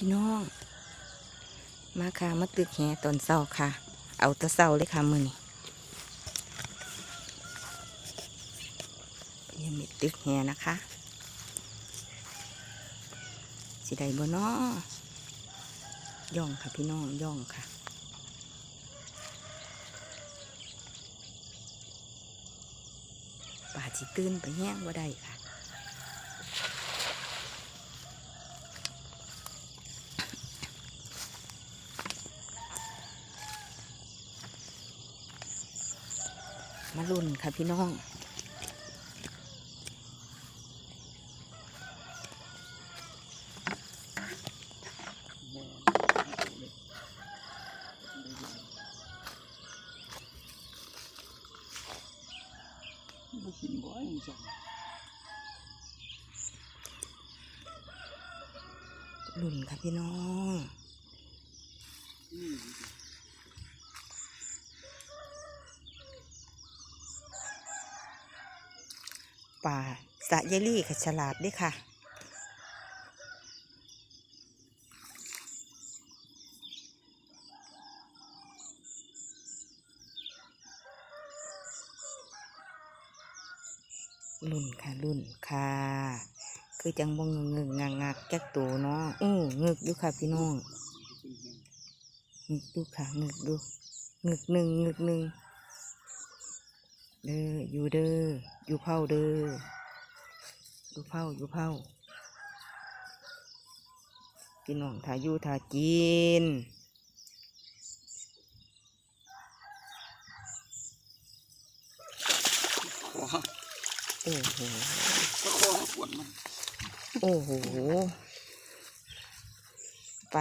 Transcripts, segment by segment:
พี่น้อง มาค่ะมาตึกแหตอนเศร้าค่ะ เอาตะเศร้าเลยค่ะมือนี้ยังมีตึกแหนะคะ สิได้บ่น้อย่องค่ะพี่น้องย่องค่ะป่าจิตื่นไปแห้งบ่ได้ค่ะ มาลุ่นค่ะพี่น้องบ่กินบ่อยจังลุ่นค่ะพี่น้อง อืม ป่าสะยายลี่ค่ะฉลาดด้วยค่ะลุ่นค่ะลุ่นค่ะ คือจังบงเงึงงักงักจักตัวเนาะอู้งึกอยู่ค่ะพี่น้องกินแห้งงึกดูค่ะงึกดูงึกหนึ่งงึกหนึ่ง เด้ออยู่เด้ออยู่เผาเด้ออยู่เผาอยู่เผาพี่น้องถ้าอยู่ถ้ากินคอโอ้โหก็คอปวดมันโอ้โห ไป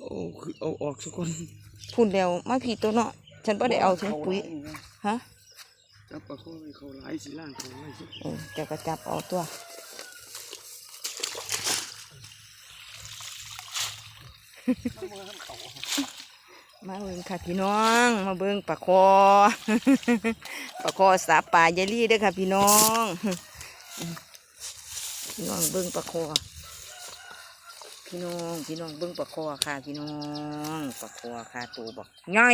โอ้คือเอาออกสักคนพูดแล้วมาผีตัวเนาะ ฉันไ่ได้เอาถุงปุ๋ยฮะจับปลาข้อให้เขาไหลายสิล่างเขาไหลายสิเออจะกระจับเอาตัวข้างบนข้างเขามาเบิ่งค่ะพี่น้อง มาเบิ่งปลาคอปลาคอสาปลายายลี่เด้อค่ะพี่น้อง พี่น้องเบิ่งปลาคอ พี่น้องพี่น้องเบิ่งปลาคอค่ะ พี่น้องปลาคอค่ะตัวบอกใหญ่